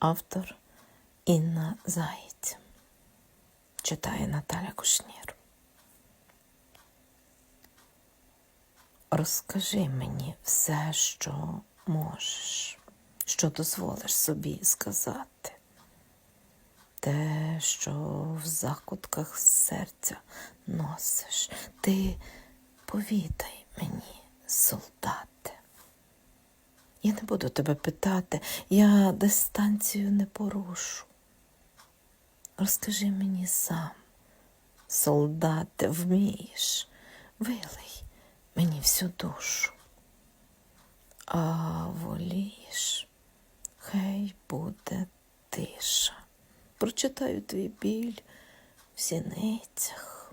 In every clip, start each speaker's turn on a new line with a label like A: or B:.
A: Автор Інна Заєць. Читає Наталя Кушнір. Розкажи мені все, що можеш, що дозволиш собі сказати. Те, що в закутках серця носиш, ти повідай мені, солдате. Я не буду тебе питати, я дистанцію не порушу. Розкажи мені сам, солдате, вмієш, вилий мені всю душу. А волієш, хай буде тиша. Прочитаю твій біль в сіницях.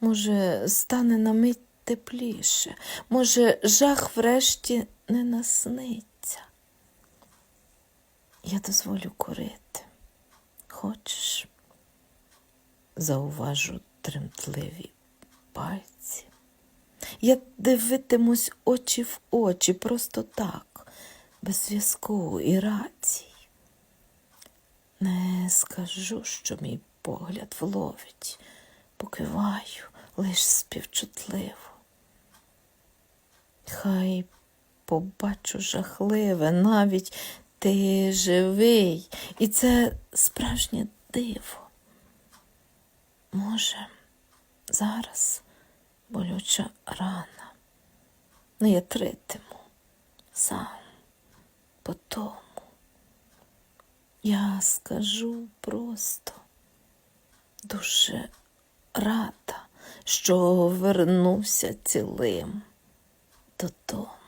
A: Може, стане на мить тепліше, може, жах врешті не насниться. Я дозволю курити. Хочеш? Зауважу тремтливі пальці. Я дивитимусь очі в очі просто так, без зв'язку і рацій. Не скажу, що мій погляд вловить, покиваю лиш співчутливо. Хай побачу жахливе, навіть ти живий, і це справжнє диво. Може, зараз болюча рана, не я тритиму сам по тому. Я скажу просто дуже рада, що вернувся цілим додому.